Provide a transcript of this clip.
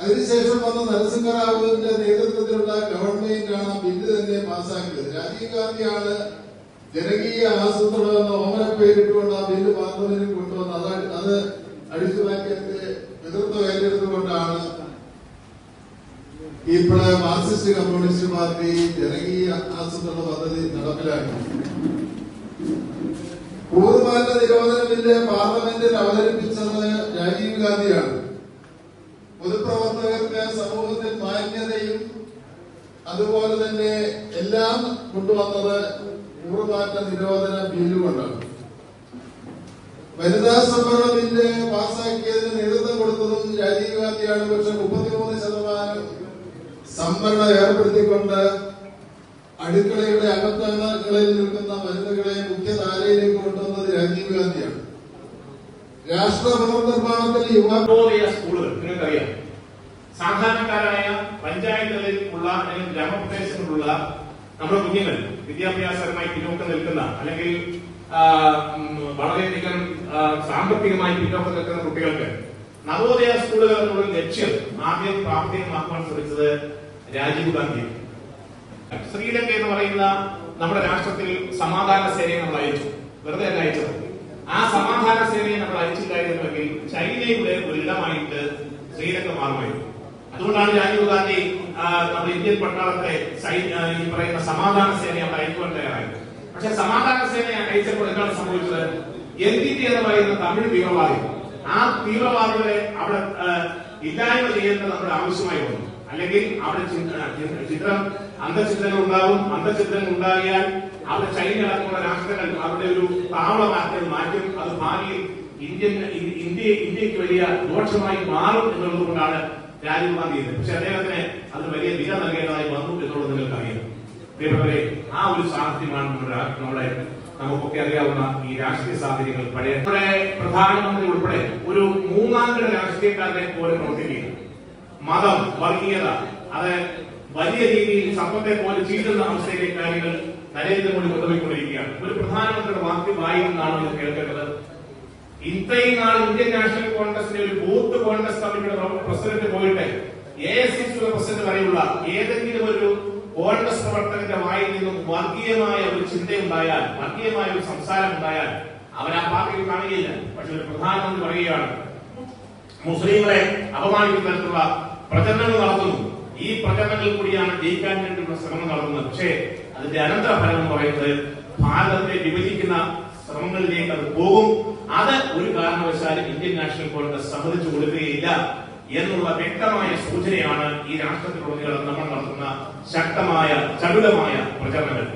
അതിനുശേഷം വന്ന നരസിംഹറാവുവിന്റെ നേതൃത്വത്തിലുള്ള ഗവൺമെന്റാണ് ബില്ല് തന്നെ പാസാക്കിയത് രാജീവ് ഗാന്ധിയാണ് ജനകീയ ആസൂത്രണം എന്ന ഓമന പേരിട്ടുകൊണ്ട് ആ ബില്ല് പാർലമെന്റിൽ കൊണ്ടുവന്നത്. അത് അത് അടിച്ചു നേതൃത്വം ഏറ്റെടുത്തുകൊണ്ടാണ് ഇപ്പോഴെ മാർക്സിസ്റ്റ് കമ്മ്യൂണിസ്റ്റ് പാർട്ടി ജനകീയ ആസൂത്രണ പദ്ധതി നടപ്പിലാക്കി കൂറുമാറ്റ നിരോധന ബില്ല് പാർലമെന്റിൽ അവതരിപ്പിച്ചത് രാജീവ് ഗാന്ധിയാണ്. പൊതുപ്രവർത്തകർക്ക് സമൂഹത്തിൽ മാന്യതയും അതുപോലെ തന്നെ എല്ലാം കൊണ്ടുവന്നത് കൂറുമാറ്റ നിരോധന ബില്ലുകൊണ്ടാണ്. വനിതാ സംവരണ ബില്ല് പാസാക്കിയതിന് നേതൃത്വം കൊടുത്തതും രാജീവ് ഗാന്ധിയാണ് പക്ഷെ മുപ്പത്തിമൂന്ന് ശതമാനം സംവരണം ഏർപ്പെടുത്തിക്കൊണ്ട് അടുക്കളയുടെ അകത്തങ്ങളിൽ നിൽക്കുന്ന വനിതകളെ മുഖ്യധാരയിലേക്ക് കൊണ്ടുവന്നത് രാജീവ് ഗാന്ധിയാണ്. രാഷ്ട്ര പുനർനിർമ്മാണത്തിൽ യുവ സ്കൂളുകൾ. നിങ്ങൾക്കറിയാം. സാധാരണക്കാരായ പഞ്ചായത്തുകളിൽ ഉള്ള അല്ലെങ്കിൽ ഗ്രാമപ്രദേശങ്ങളിലുള്ള നമ്മുടെ കുഞ്ഞുങ്ങൾ വിദ്യാഭ്യാസപരമായി പിന്നോക്കം നിൽക്കുന്ന അല്ലെങ്കിൽ വളരെയധികം സാമ്പത്തികമായി പിന്നോക്കം നിൽക്കുന്ന കുട്ടികൾക്ക് നവോദയ സ്കൂളുകൾ എന്നുള്ള ലക്ഷ്യം ആദ്യം പ്രാവർത്തികമാക്കുവാൻ ശ്രമിച്ചത് രാജീവ് ഗാന്ധി ശ്രീലങ്ക എന്ന് പറയുന്ന നമ്മുടെ രാഷ്ട്രത്തിൽ സമാധാന സേനയെ നമ്മൾ അയച്ചു വെറുതെ അല്ല ആ സമാധാന സേനയെ നമ്മൾ അയച്ചില്ലായിരുന്നുവെങ്കിൽ ചൈനയുടെ ഒരു ഇടമായിട്ട് ശ്രീലങ്ക മാറുമായിരുന്നു. അതുകൊണ്ടാണ് രാജീവ് ഗാന്ധി നമ്മുടെ ഇന്ത്യൻ പട്ടാളത്തെ ഈ പറയുന്ന സമാധാന സേനയെ അവിടെ അയക്കുവാൻ തയ്യാറായത്. പക്ഷെ സമാധാന സേനയെ അയച്ചപ്പോൾ എന്താണ് സംഭവിച്ചത്? എൻ ഡി ടി എന്ന് പറയുന്ന തമിഴ് തീവ്രവാദികൾ ആ തീവ്രവാദികളെ അവിടെ ഇല്ലായ്മ ചെയ്യേണ്ടത് നമ്മുടെ ആവശ്യമായി വന്നു. അല്ലെങ്കിൽ അവിടെ ചിത്രം അന്തചിത്രങ്ങൾ ഉണ്ടാവും. അന്തചിത്രങ്ങൾ ഉണ്ടാകിയാൽ അവിടെ ചൈന അടക്കമുള്ള രാഷ്ട്രങ്ങൾ അവരുടെ ഒരു താവളമാക്കി മാറ്റും. അത് ഭാവിയിൽ ഇന്ത്യൻ ഇന്ത്യ ഇന്ത്യയ്ക്ക് വലിയ ദോഷമായി മാറും എന്നുള്ളത് കൊണ്ടാണ് രാജീവ് ഗാന്ധി പക്ഷെ അദ്ദേഹത്തിന് അത് വലിയ വില നൽകേണ്ടതായി വന്നു എന്നുള്ളത് നിങ്ങൾക്ക് അറിയാം ആ ഒരു സാഹചര്യമാണ് നമ്മുടെ നമുക്കൊക്കെ അറിയാവുന്ന ഈ രാഷ്ട്രീയ സാഹചര്യങ്ങൾ. പഴയ പ്രധാനമന്ത്രി ഉൾപ്പെടെ ഒരു മൂന്നാം രാഷ്ട്രീയക്കാരനെ പോലെ പ്രവർത്തിക്കുകയാണ്. മതം വർഗീയത അത് വലിയ രീതിയിൽ സമ്പത്തെ പോലെ ചീറ്റുന്ന അവസ്ഥയിലേക്ക് കാര്യങ്ങൾ നരേന്ദ്രമോദി കൊണ്ടുപോയിക്കൊണ്ടിരിക്കുകയാണ് ഒരു പ്രധാനമന്ത്രിയുടെ വാക്യം വായിക്കുന്നതാണ് ഇത് കേൾക്കേണ്ടത്. ഇത്രയും നാൾ ഇന്ത്യൻ നാഷണൽ കോൺഗ്രസിന്റെ ഒരു ബൂത്ത് കോൺഗ്രസ് കമ്മിറ്റിയുടെ പ്രസിഡന്റ് പോയിട്ട് എ എസ് സിയുടെ പ്രസിഡന്റ് വരെയുള്ള ഏതെങ്കിലും ഒരു കോൺഗ്രസ് പ്രവർത്തകന്റെ വായിൽ നിന്നും വർഗീയമായ ഒരു ചിന്തയുണ്ടായാൽ വർഗീയമായ ഒരു സംസാരം ഉണ്ടായാൽ അവർ ആ പാർട്ടിയിൽ കാണുകയില്ല. പക്ഷെ ഒരു പ്രധാനമന്ത്രി പറയുകയാണ് മുസ്ലിങ്ങളെ അപമാനിക്കുന്ന തരത്തിലുള്ള പ്രചരണങ്ങൾ നടത്തുന്നു ഈ പ്രചരണങ്ങളിൽ കൂടിയാണ് ജയിക്കാൻ വേണ്ടിയുള്ള ശ്രമം നടത്തുന്നത്. പക്ഷേ അതിന്റെ അനന്തരഫലം എന്ന് പറയുന്നത് ഭാരതത്തെ വിഭജിക്കുന്ന ശ്രമങ്ങളിലേക്ക് അത് പോകും. അത് ഒരു കാരണവശാലും ഇന്ത്യൻ നാഷണൽ കോൺഗ്രസ് സമ്മതിച്ചു കൊടുക്കുകയില്ല എന്നുള്ള വ്യക്തമായ സൂചനയാണ് ഈ രാഷ്ട്രത്തിലുടനീളം നമ്മൾ നടത്തുന്ന ശക്തമായ ചടുലമായ പ്രചരണങ്ങൾ.